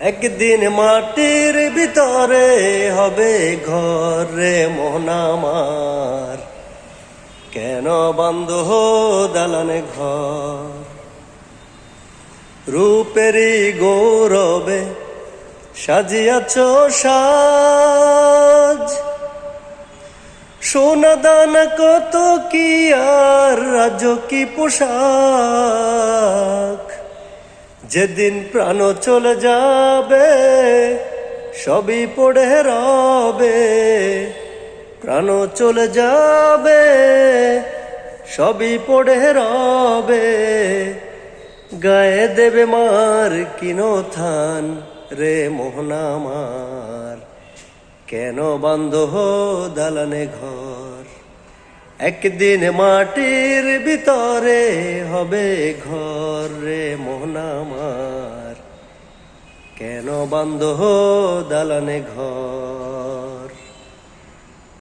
একদিন মাটির ভিতরে হবে ঘরে মোহনামার কেন বন্ধ দালানে ঘর? রূপেরই গৌরবে সাজিয়াছ সাজ। সোনা দানা কত কি আর রাজ কি পোশাক। যেদিন প্রাণ চলে যাবে, সবই পড়ে রবে। প্রাণ চলে যাবে, সবই পড়ে রবে। গায়ে দেবে মার কিনো থান রে মোহনামার কেন বন্ধ দালানে ঘর? একদিন মাটির ভিতরে হবে ঘর রে মোহনামার কেন বন্ধ দালানে ঘর?